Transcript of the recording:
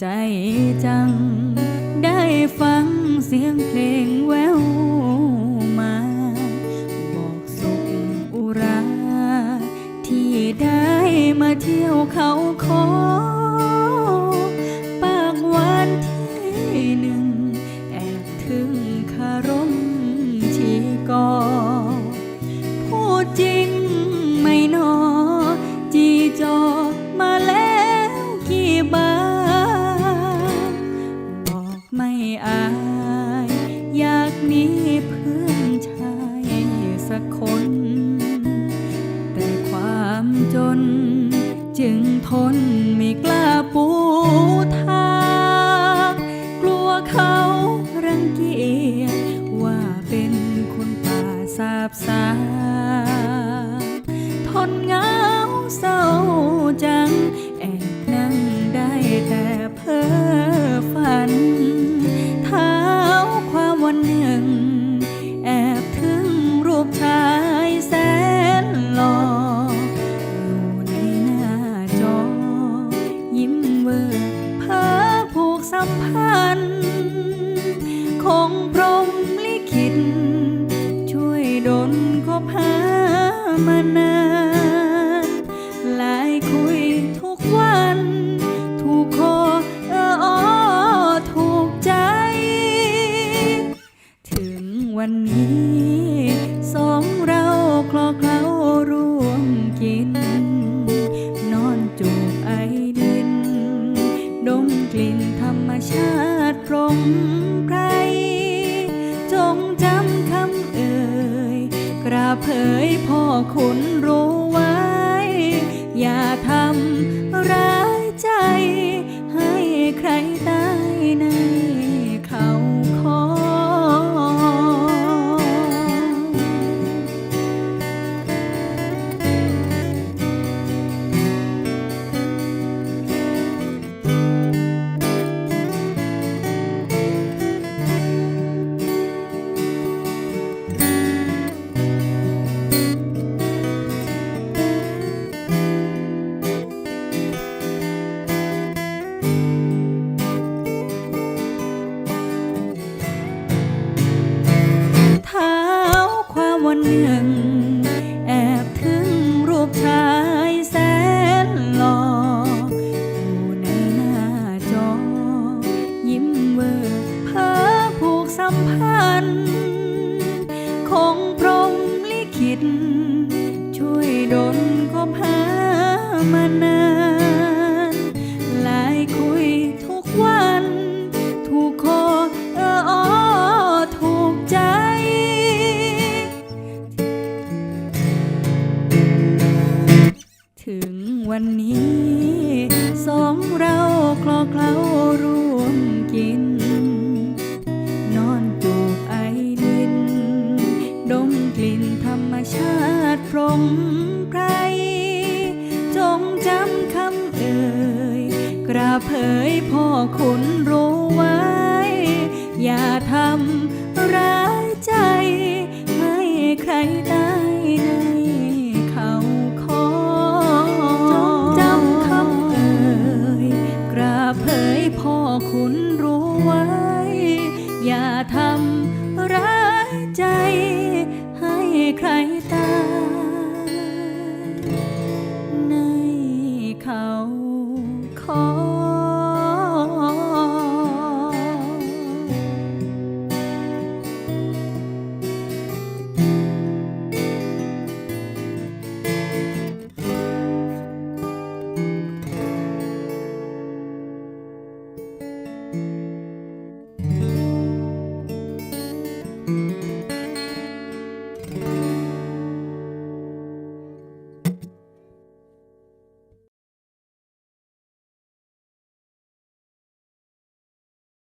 ใจจัง ได้ฟังเสียงเพลงแววมา บอกสุขอุรา ที่ได้มาเที่ยวเขาคอปากหวานที่หนึ่ง แอบถึงคารม ติพรมไพรจงจำคำเอ่ย กระเผยพ่อคุณรู้ไว้ อย่าทำ วันหนึ่ง แอบถึงรูปชายแสนหล่ออยู่ในหน้าจอ ยิ้มเวอร์เพ้อผูกสัมพันธ์ คงพรมลิขิต ช่วยดลก็พามานาน วันนี้ สองเราคลอเคล้าร่วมกิน นอนจูบไอดิน ดมกลิ่นธรรมชาติพรมไพรจงจำคำเอ่ย กระเผยพ่อขุนรู้ไว้ อย่าทำร้ายใจ ให้ใครตา